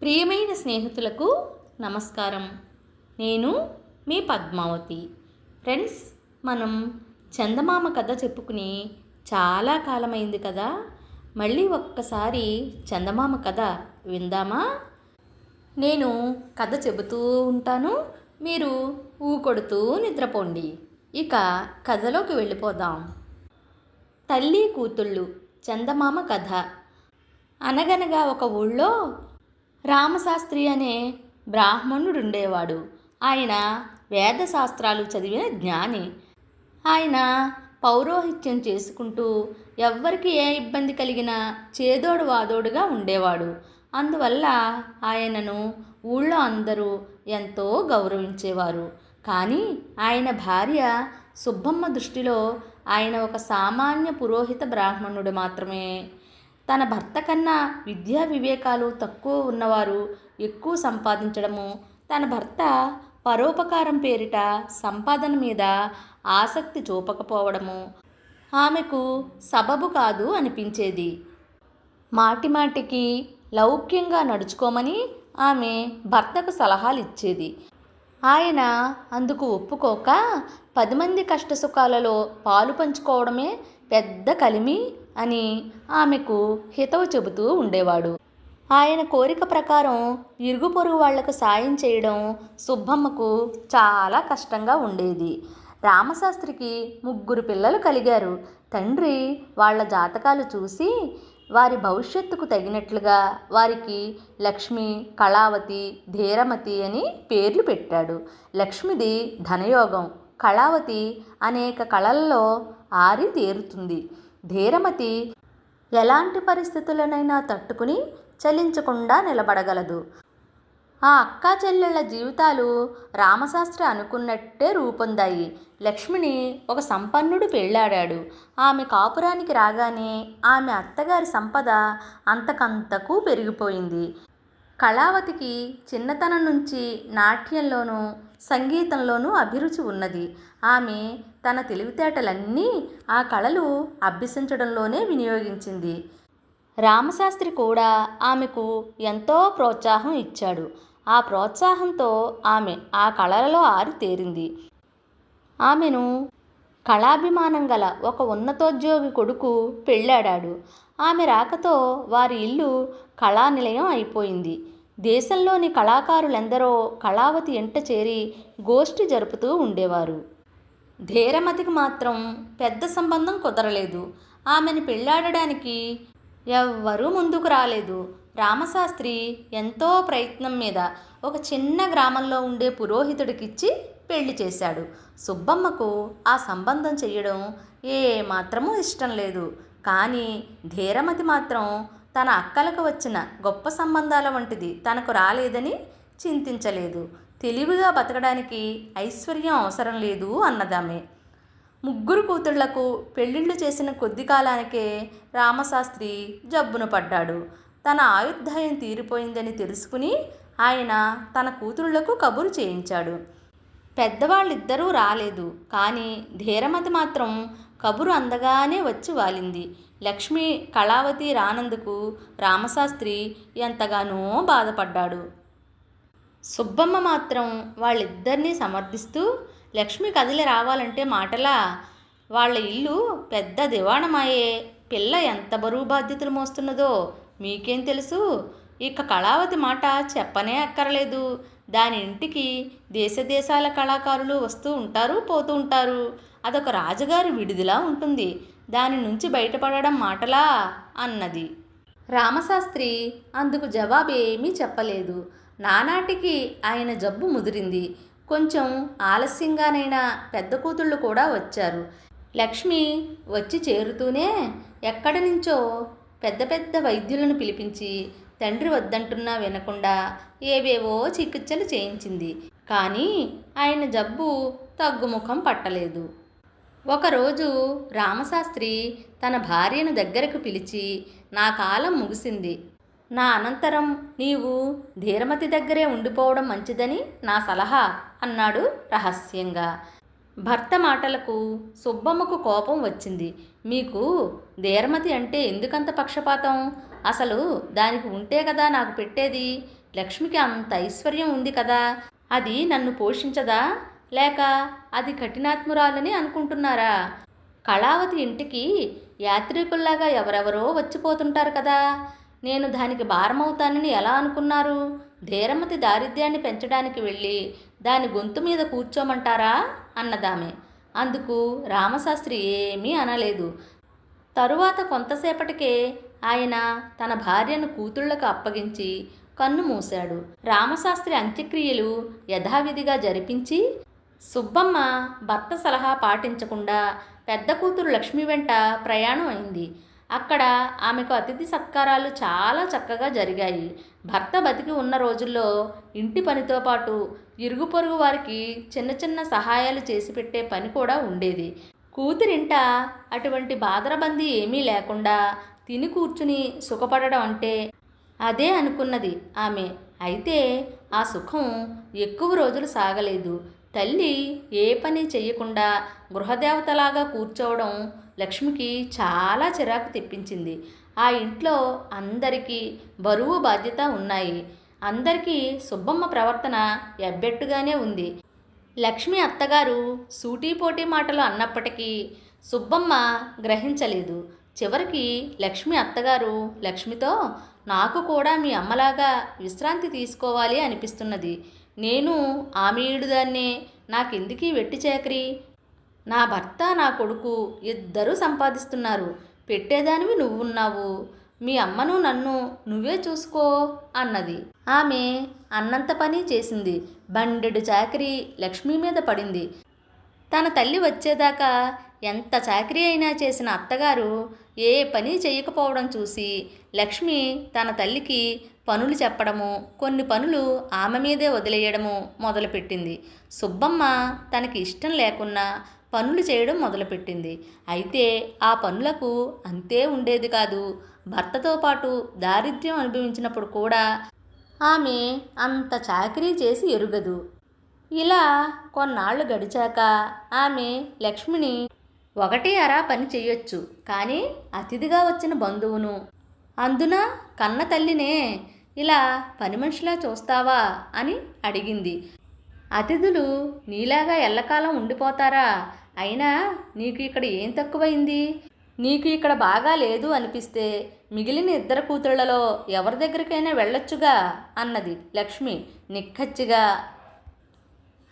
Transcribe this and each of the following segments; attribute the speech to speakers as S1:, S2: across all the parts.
S1: ప్రియమైన స్నేహితులకు నమస్కారం. నేను మీ పద్మావతి. ఫ్రెండ్స్ మనం చందమామ కథ చెప్పుకుని చాలా కాలమైంది కదా. మళ్ళీ ఒక్కసారి చందమామ కథ విందామా? నేను కథ చెబుతూ ఉంటాను. మీరు ఊకొడుతూ నిద్రపోండి. ఇక కథలోకి వెళ్ళిపోదాం. తల్లి కూతుళ్ళు చందమామ కథ. అనగనగా ఒక ఊళ్ళో రామశాస్త్రి అనే బ్రాహ్మణుడు ఉండేవాడు ఆయన వేద శాస్త్రాలు చదివిన జ్ఞాని. ఆయన పౌరోహిత్యం చేసుకుంటూ ఎవ్వరికి ఏ ఇబ్బంది కలిగినా చేదోడు వాదోడుగా ఉండేవాడు. అందువల్ల ఆయనను ఊళ్ళో అందరూ ఎంతో గౌరవించేవారు. కానీ ఆయన భార్య సుబ్బమ్మ దృష్టిలో ఆయన ఒక సామాన్య పురోహిత బ్రాహ్మణుడు మాత్రమే. తన భర్త కన్నా విద్యా వివేకాలు తక్కువ ఉన్నవారు ఎక్కువ సంపాదించడము తన భర్త పరోపకారం పేరిట సంపాదన మీద ఆసక్తి చూపకపోవడము ఆమెకు సబబు కాదు అనిపించేది. మాటిమాటికి లౌక్యంగా నడుచుకోమని ఆమె భర్తకు సలహాలు ఇచ్చేది ఆయన అందుకు ఒప్పుకోక పది మంది కష్టసుఖాలలో పాలు పంచుకోవడమే పెద్ద కలిమి అని ఆమెకు హితవు చెబుతూ ఉండేవాడు. ఆయన కోరిక ప్రకారం ఇరుగు పొరుగు వాళ్ళకు సాయం చేయడం సుబ్బమ్మకు చాలా కష్టంగా ఉండేది. రామశాస్త్రికి ముగ్గురు పిల్లలు కలిగారు. తండ్రి వాళ్ళ జాతకాలు చూసి వారి భవిష్యత్తుకు తగినట్లుగా వారికి లక్ష్మి కళావతి ధీరమతి అని పేర్లు పెట్టాడు. లక్ష్మిది ధనయోగం కళావతి అనేక కళల్లో ఆరి తీరుతుంది. ధీరమతి ఎలాంటి పరిస్థితులనైనా తట్టుకుని చలించకుండా నిలబడగలదు. ఆ అక్కా చెల్లెళ్ళ జీవితాలు రామశాస్త్రి అనుకున్నట్టే రూపొందాయి. లక్ష్మిని ఒక సంపన్నుడు పెళ్ళాడాడు ఆమె కాపురానికి రాగానే ఆమె అత్తగారి సంపద అంతకంతకు పెరిగిపోయింది. కళావతికి చిన్నతనం నుంచి నాట్యంలోనూ సంగీతంలోనూ అభిరుచి ఉన్నది. ఆమె తన తెలివితేటలన్నీ ఆ కళలు అభ్యసించడంలోనే వినియోగించింది. రామశాస్త్రి కూడా ఆమెకు ఎంతో ప్రోత్సాహం ఇచ్చాడు. ఆ ప్రోత్సాహంతో ఆమె ఆ కళలలో ఆరితేరింది. ఆమెను కళాభిమానం గల ఒక ఉన్నతోద్యోగి కొడుకు పెళ్ళాడాడు. ఆమె రాకతో వారి ఇల్లు కళానిలయం అయిపోయింది. దేశంలోని కళాకారులెందరో కళావతి ఎంట చేరి గోష్ఠి జరుపుతూ ఉండేవారు. ధీరమతికి మాత్రం పెద్ద సంబంధం కుదరలేదు. ఆమెను పెళ్ళాడడానికి ఎవ్వరూ ముందుకు రాలేదు. రామశాస్త్రి ఎంతో ప్రయత్నం మీద ఒక చిన్న గ్రామంలో ఉండే పురోహితుడికిచ్చి పెళ్ళి చేశాడు. సుబ్బమ్మకు ఆ సంబంధం చెయ్యడం ఏమాత్రమూ ఇష్టం లేదు. కానీ ధీరమతి మాత్రం తన అక్కలకు వచ్చిన గొప్ప సంబంధాల వంటిది తనకు రాలేదని చింతించలేదు. తెలివిగా బతకడానికి ఐశ్వర్యం అవసరం లేదు అన్నదామె. ముగ్గురు కూతుళ్ళకు పెళ్ళిళ్ళు చేసిన కొద్ది కాలానికే రామశాస్త్రి జబ్బున పడ్డాడు. తన ఆయుర్దాయం తీరిపోయిందని తెలుసుకుని ఆయన తన కూతుళ్ళకు కబురు చేయించాడు. పెద్దవాళ్ళిద్దరూ రాలేదు. కానీ ధీరమతి మాత్రం కబురు అందగానే వచ్చి వాలింది. లక్ష్మి కళావతి రానందుకు రామశాస్త్రి ఎంతగానో బాధపడ్డాడు. సుబ్బమ్మ మాత్రం వాళ్ళిద్దరినీ సమర్థిస్తూ లక్ష్మి కదిలి రావాలంటే మాటలా వాళ్ళ ఇల్లు పెద్ద దివాణమాయే. పిల్ల ఎంత బరువు బాధ్యతలు మోస్తున్నదో మీకేం తెలుసు? ఇక కళావతి మాట చెప్పనే అక్కర్లేదు. దాని ఇంటికి దేశ దేశాల కళాకారులు వస్తూ ఉంటారు పోతూ ఉంటారు. అదొక రాజుగారి విడిదిలా ఉంటుంది. దాని నుంచి బయటపడడం మాటలా? అన్నది. రామశాస్త్రి అందుకు జవాబు ఏమీ చెప్పలేదు. నానాటికి ఆయన జబ్బు ముదిరింది. కొంచెం ఆలస్యంగానైనా పెద్ద కూతుళ్ళు కూడా వచ్చారు. లక్ష్మి వచ్చి చేరుతూనే ఎక్కడి నుంచో పెద్ద పెద్ద వైద్యులను పిలిపించి తండ్రి వద్దంటున్నా వినకుండా ఏవేవో చికిత్సలు చేయించింది. కానీ ఆయన జబ్బు తగ్గుముఖం పట్టలేదు. ఒకరోజు రామశాస్త్రి తన భార్యను దగ్గరకు పిలిచి నా కాలం ముగిసింది. నా అనంతరం నీవు ధీరమతి దగ్గరే ఉండిపోవడం మంచిదని నా సలహా అన్నాడు రహస్యంగా. భర్త మాటలకు సుబ్బమ్మకు కోపం వచ్చింది. మీకు ధీరమతి అంటే ఎందుకంత పక్షపాతం? అసలు దానికి ఉంటే కదా నాకు పెట్టేది? లక్ష్మికి అంత ఐశ్వర్యం ఉంది కదా. అది నన్ను పోషించదా? లేక అది కఠినాత్మురాలని అనుకుంటున్నారా? కళావతి ఇంటికి యాత్రికుల్లాగా ఎవరెవరో వచ్చిపోతుంటారు కదా. నేను దానికి భారమవుతానని ఎలా అనుకున్నారు? ధీరమతి దారిద్ర్యాన్ని పెంచడానికి వెళ్ళి దాని గొంతు మీద కూర్చోమంటారా? అన్నదామె. అందుకు రామశాస్త్రి ఏమీ అనలేదు. తరువాత కొంతసేపటికే ఆయన తన భార్యను కూతుళ్ళకు అప్పగించి కన్ను మూశాడు. రామశాస్త్రి అంత్యక్రియలు యథావిధిగా జరిపించి సుబ్బమ్మ భర్త సలహా పాటించకుండా పెద్ద కూతురు లక్ష్మి వెంట ప్రయాణం అయింది. అక్కడ ఆమెకు అతిథి సత్కారాలు చాలా చక్కగా జరిగాయి. భర్త బతికి ఉన్న రోజుల్లో ఇంటి పనితో పాటు ఇరుగు పొరుగు వారికి చిన్న చిన్న సహాయాలు చేసి పెట్టే పని కూడా ఉండేది. కూతురింట అటువంటి బాధరబంది ఏమీ లేకుండా తిని కూర్చుని సుఖపడడం అంటే అదే అనుకున్నది ఆమె. అయితే ఆ సుఖం ఎక్కువ రోజులు సాగలేదు. తల్లి ఏ పని చెయ్యకుండా గృహదేవతలాగా కూర్చోవడం లక్ష్మికి చాలా చిరాకు తెప్పించింది. ఆ ఇంట్లో అందరికీ బరువు బాధ్యత ఉన్నాయి. అందరికీ సుబ్బమ్మ ప్రవర్తన ఎబ్బెట్టుగానే ఉంది. లక్ష్మి అత్తగారు సూటీపోటీ మాటలు అన్నప్పటికీ సుబ్బమ్మ గ్రహించలేదు. చివరికి లక్ష్మి అత్తగారు లక్ష్మితో నాకు కూడా మీ అమ్మలాగా విశ్రాంతి తీసుకోవాలి అనిపిస్తున్నది. నేను ఆమె ఈడుదాన్నే నాకెందుకీ వెట్టి చేకరి? నా భర్త నా కొడుకు ఇద్దరూ సంపాదిస్తున్నారు. పెట్టేదానివి నువ్వున్నావు. మీ అమ్మను నన్ను నువ్వే చూసుకో అన్నది. ఆమె అన్నంత పని చేసింది. బండెడు చాకరీ లక్ష్మి మీద పడింది. తన తల్లి వచ్చేదాకా ఎంత చాకరీ అయినా చేసిన అత్తగారు ఏ పని చేయకపోవడం చూసి లక్ష్మి తన తల్లికి పనులు చెప్పడము కొన్ని పనులు ఆమె మీదే వదిలేయడము మొదలుపెట్టింది. సుబ్బమ్మ తనకి ఇష్టం లేకున్నా పనులు చేయడం మొదలుపెట్టింది. అయితే ఆ పనులకు అంతే ఉండేది కాదు. భర్తతో పాటు దారిద్ర్యం అనుభవించినప్పుడు కూడా ఆమె అంత చాకరీ చేసి ఎరుగదు. ఇలా కొన్నాళ్ళు గడిచాక ఆమె లక్ష్మిని ఒకటి అరా పని చేయొచ్చు కానీ అతిథిగా వచ్చిన బంధువును. అందున కన్న తల్లినే ఇలా పని మనిషిలా చూస్తావా అని అడిగింది. అతిథులు నీలాగా ఎల్లకాలం ఉండిపోతారా? అయినా నీకు ఇక్కడ ఏం తక్కువైంది? నీకు ఇక్కడ బాగా లేదు అనిపిస్తే మిగిలిన ఇద్దరు కూతుళ్ళలో ఎవరి దగ్గరికైనా వెళ్ళొచ్చుగా? అన్నది లక్ష్మి నిక్కచ్చిగా.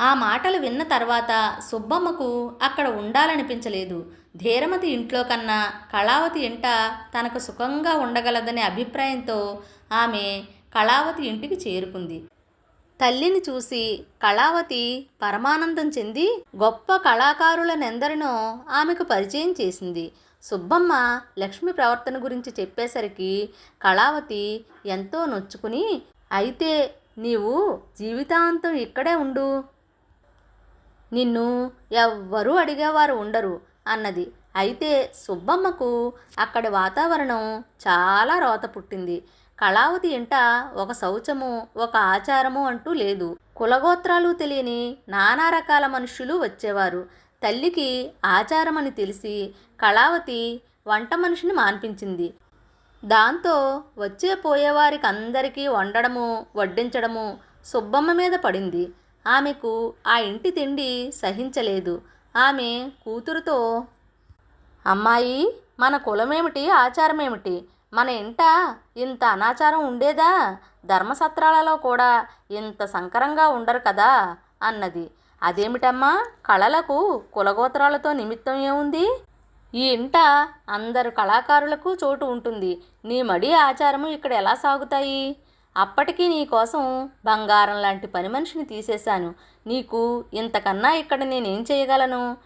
S1: ఆ మాటలు విన్న తర్వాత సుబ్బమ్మకు అక్కడ ఉండాలనిపించలేదు. ధీరమతి ఇంట్లో కన్నా కళావతి ఇంట తనకు సుఖంగా ఉండగలదనే అభిప్రాయంతో ఆమె కళావతి ఇంటికి చేరుకుంది. తల్లిని చూసి కళావతి పరమానందం చెంది గొప్ప కళాకారులనెందరినో ఆమెకు పరిచయం చేసింది. సుబ్బమ్మ లక్ష్మి ప్రవర్తన గురించి చెప్పేసరికి కళావతి ఎంతో నొచ్చుకుని అయితే నీవు జీవితాంతం ఇక్కడే ఉండు. నిన్ను ఎవ్వరూ అడిగేవారు ఉండరు అన్నది. అయితే సుబ్బమ్మకు అక్కడి వాతావరణం చాలా రోత పుట్టింది. కళావతి ఇంట ఒక శౌచము ఒక ఆచారము అంటూ లేదు. కులగోత్రాలు తెలియని నానా రకాల మనుషులు వచ్చేవారు. తల్లికి ఆచారమని తెలిసి కళావతి వంట మనిషిని మాన్పించింది. దాంతో వచ్చే పోయేవారికి అందరికీ వండడము వడ్డించడము సుబ్బమ్మ మీద పడింది. ఆమెకు ఆ ఇంటి తిండి సహించలేదు. ఆమె కూతురుతో అమ్మాయి మన కులమేమిటి ఆచారమేమిటి? మన ఇంట ఇంత అనాచారం ఉండేదా? ధర్మసత్రాలలో కూడా ఇంత సంకరంగా ఉండరు కదా అన్నది. అదేమిటమ్మా? కళలకు కులగోత్రాలతో నిమిత్తం ఏముంది? ఈ ఇంట అందరు కళాకారులకు చోటు ఉంటుంది. నీ మడి ఆచారము ఇక్కడ ఎలా సాగుతాయి? అప్పటికీ నీ కోసం బంగారం లాంటి పని మనిషిని తీసేశాను. నీకు ఇంతకన్నా ఇక్కడ నేనేం చేయగలను?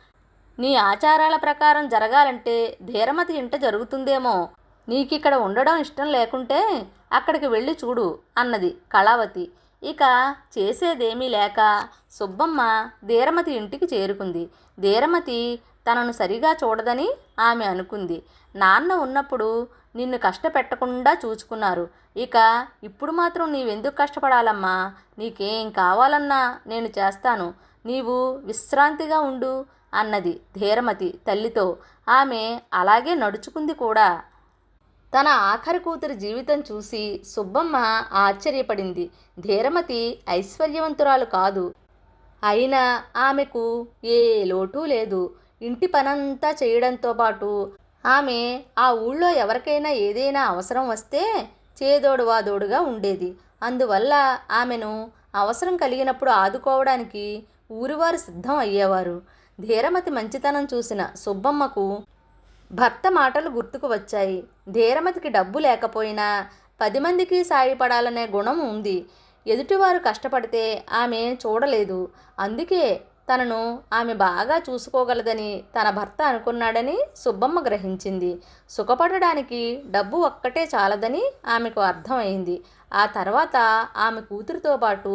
S1: నీ ఆచారాల ప్రకారం జరగాలంటే ధీరమతి ఇంట జరుగుతుందేమో. నీకిక్కడ ఉండడం ఇష్టం లేకుంటే అక్కడికి వెళ్ళి చూడు అన్నది కళావతి. ఇక చేసేదేమీ లేక సుబ్బమ్మ ధీరమతి ఇంటికి చేరుకుంది. ధీరమతి తనను సరిగా చూడదని ఆమె అనుకుంది. నాన్న ఉన్నప్పుడు నిన్ను కష్టపెట్టకుండా చూచుకున్నారు. ఇక ఇప్పుడు మాత్రం నీవెందుకు కష్టపడాలమ్మా? నీకేం కావాలన్నా నేను చేస్తాను. నీవు విశ్రాంతిగా ఉండు అన్నది ధీరమతి తల్లితో. ఆమె అలాగే నడుచుకుంది కూడా. తన ఆఖరి కూతురి జీవితం చూసి సుబ్బమ్మ ఆశ్చర్యపడింది. ధీరమతి ఐశ్వర్యవంతురాలు కాదు. అయినా ఆమెకు ఏ లోటు లేదు. ఇంటి పనంతా చేయడంతో పాటు ఆమె ఆ ఊళ్ళో ఎవరికైనా ఏదైనా అవసరం వస్తే చేదోడు వాదోడుగా ఉండేది. అందువల్ల ఆమెను అవసరం కలిగినప్పుడు ఆదుకోవడానికి ఊరివారు సిద్ధం అయ్యేవారు. ధీరమతి మంచితనం చూసిన సుబ్బమ్మకు భర్త మాటలు గుర్తుకు వచ్చాయి. ధీరమతికి డబ్బు లేకపోయినా పది మందికి సాయపడాలనే గుణం ఉంది. ఎదుటివారు కష్టపడితే ఆమె చూడలేదు. అందుకే తనను ఆమె బాగా చూసుకోగలదని తన భర్త అనుకున్నాడని సుబ్బమ్మ గ్రహించింది. సుఖపడడానికి డబ్బు ఒక్కటే చాలదని ఆమెకు అర్థమైంది. ఆ తర్వాత ఆమె కూతురితో పాటు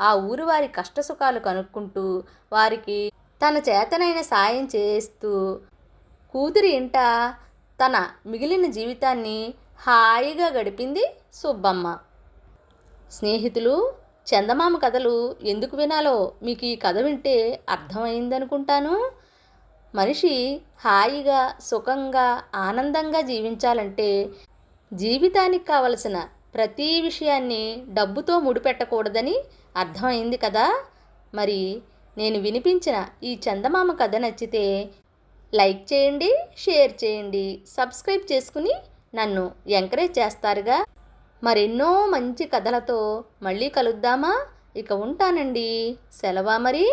S1: ఆ ఊరి వారి కష్టసుఖాలు కనుక్కుంటూ వారికి తన చేతనైన సాయం చేస్తూ కూతురి ఇంట తన మిగిలిన జీవితాన్ని హాయిగా గడిపింది సుబ్బమ్మ. స్నేహితులు చందమామ కథలు ఎందుకు వినాలో మీకు ఈ కథ వింటే అర్థమైందనుకుంటాను. మనిషి హాయిగా సుఖంగా ఆనందంగా జీవించాలంటే జీవితానికి కావలసిన ప్రతి విషయాన్ని డబ్బుతో ముడిపెట్టకూడదని అర్థమైంది కదా? మరి నేను వినిపించిన ఈ చందమామ కథ నచ్చితే లైక్ చేయండి షేర్ చేయండి సబ్స్క్రైబ్ చేసుకుని నన్ను ఎంకరేజ్ చేస్తారుగా. మరెన్నో మంచి కథలతో మళ్ళీ కలుద్దామా? ఇక ఉంటానండి. సెలవా మరి?